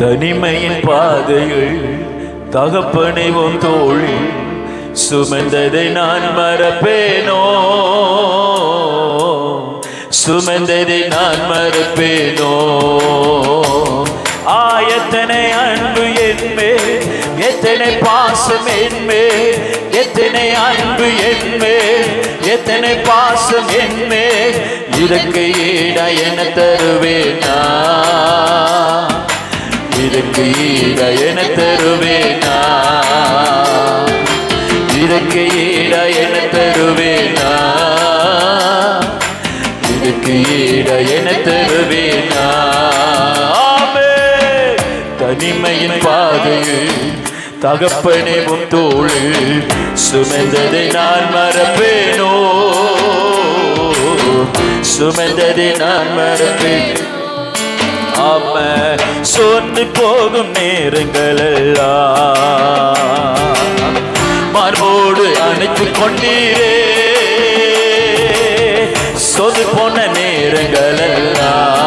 தனிமையின் பாதைகள் தகப்பனை உன் தோளில் சுமந்ததை நான் மறப்பேனோ? சுமந்ததை நான் மறப்பேனோ? ஆயத்தனை அன்பு என்மே எத்தனை பாசம் என்மே எத்தனை அன்பு என்மே எத்தனை பாசம் என்மே இதற்கு ஈடா என தருவேனா? இதற்கு ஈடா என தருவேனா? இதற்கு ஈடா என தருவேனா? இதுக்கு ஈட தருவேனா? ஆமென். தனிமையின் பாதையில் தகப்பனே உன் தோளில் சுமந்ததை நான் மறப்பேனோ? சுமந்ததை நான் மறப்பேன். ஆம. சொன்னு போகும் நேரங்கள் எல்லாம் மார்போடு அணைத்து கொண்டீரே. சொது போன நேரங்கள் எல்லாம்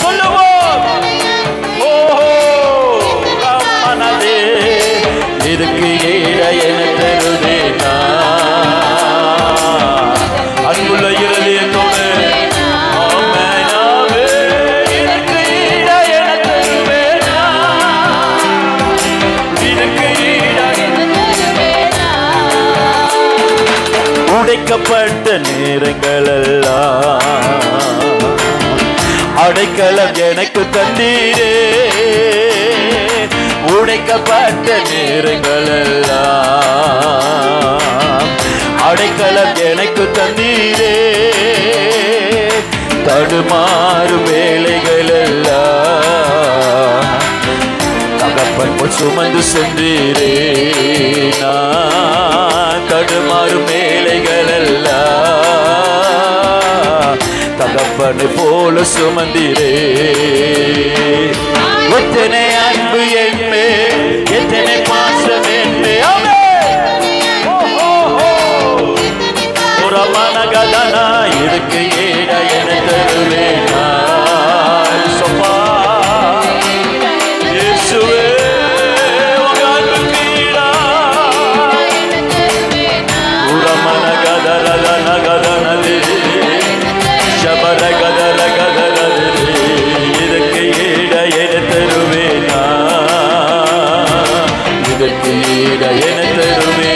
சொல்லுவோம். ஓஹோ மனதே இதுக்கு ஈட என தருவேனா அன்புள்ள இருதயத்தோடு ஆமென், உடைக்கப்பட்ட அடைக்கலம் எனக்கு தந்தீரே உடைக்கப்பட்ட நேரங்கள் எல்லாம் அடைக்கலம் எனக்கு தந்தீரே தடுமாறும் வேலைகள் எல்லாம் தகப்பன் சுமந்து சென்றீரே. நான் தடுமாறும் வேலைகள் எல்லாம் தகப்பனை போல சுமந்தீரே. எத்தனை அன்பு என்மே எத்தனை பாசம் என்மே ஒரு மனகதனா இதுக்கு இதற்கு ஈட என தருவே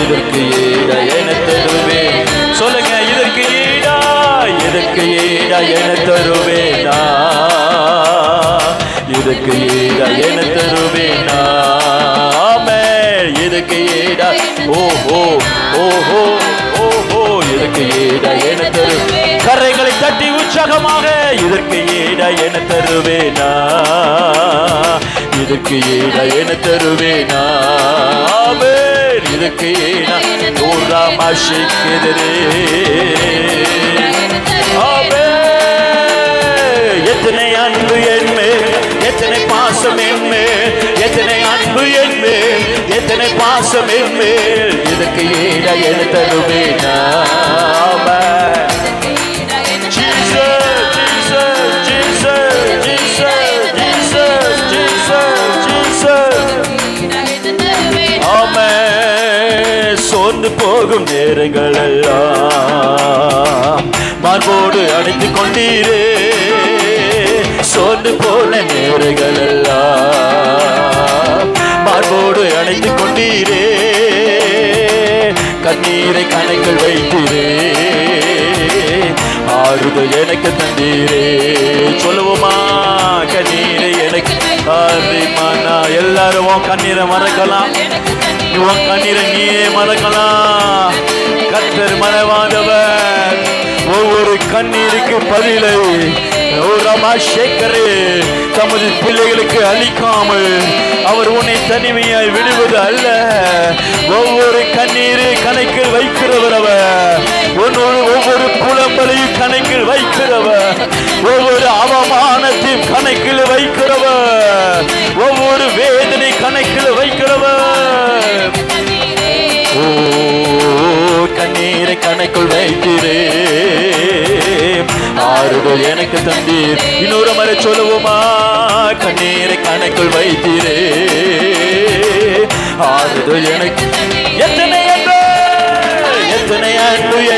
இதற்கு ஈட என தருவே சொல்லுங்க இதற்கு ஈடா இதற்கு ஈடா என தருவேனா. இதுக்கு ஈடா என தருவேனா. இதுக்கு ஈடா ஓஹோ ஓஹோ. உற்சாகமாக இதற்கு ஈட என தருவேனா? இதற்கு ஈட என தருவேனா? இதற்கு இதுக்கு ஈட நூறா மாஷிக்கிறே எத்தனை அன்பு என்மே எத்தனை பாசம் என்மே எத்தனை அன்பு என்மே எத்தனை பாசம் என்மே இதற்கு ஈட என தருவேனா? கடந்து போகும் நேரங்கள் எல்லாம் மார்போடு அடைந்து கொண்டீரே. சோர்ந்து போன நேரங்கள் எல்லாம் மார்போடு அடைந்து கொண்டீரே. கண்ணீரை கணக்கில் வைத்தீரே. ஆறுதல் எனக்கு தந்தீரே. சொல்லுவோமா கண்ணீரை எனக்கு. ஆரிமானா எல்லாரும் கண்ணீரை மறக்கலாம். உன் கண்ணீரை நீயே மறக்கலாம் கத்தர் மறவாதவர் கண்ணீருக்கு பதிலை ஓ தமது பிள்ளைகளுக்கு அளிக்காமல் அவர் உன்னை தனிமையாய் விடுவது அல்ல. ஒவ்வொரு கண்ணீரை கணக்கில் வைக்கிறவர் அவர். ஒவ்வொரு ஒவ்வொரு புலம்பலையும் கணக்கில் வைக்கிறவர். ஒவ்வொரு அவமானத்தையும் கணக்கில் வைக்கிறவர். ஒவ்வொரு வேதனை கணக்குள் வைத்திரே ஆறுதல் எனக்கு தந்தீர். இன்னொரு முறை சொல்லுவோமா? கண்ணீரை கணக்குள் வைத்திரே ஆறுதல் எனக்கு எத்தனை அன்பு எத்தனை அன்பு எத்தனை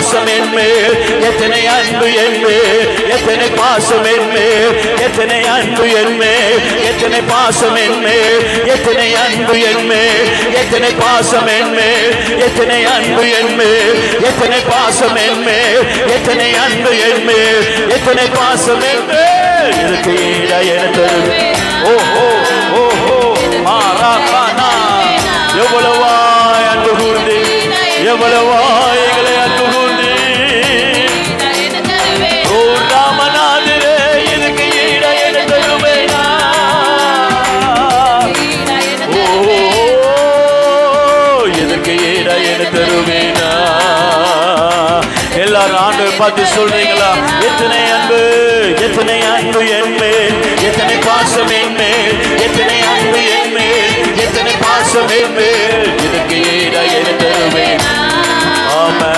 பாசம் என் மேல் எத்தனை அன்பு என் மேல் எத்தனை பாசம் என் மேல் எத்தனை அன்பு என் மேல் எத்தனை பாசம் என் மேல் எத்தனை அன்பு என் மேல் எத்தனை பாசம் என் மேல் எத்தனை அன்பு என் மேல் எத்தனை பாசம் என் மேல் எத்தனை அன்பு என் மேல் எத்தனை பாசம் என் மேல் இதுக்கு ஈடா என தருவே ஓ ஓ ஓ எல்லாரும் பார்த்து சொல்றீங்களா? எத்தனை அன்பு எத்தனை அன்பு என் மேல்? எத்தனை பாசம் என் மேல்? எத்தனை அன்பு என் மேல்? எத்தனை பாசம் என் மேல்? இதுக்கு ஈட என தருவேன் ஆமா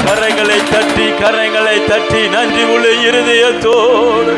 கரங்களை தட்டி கரங்களை தட்டி நன்றி உள்ள இருதயத்தோடு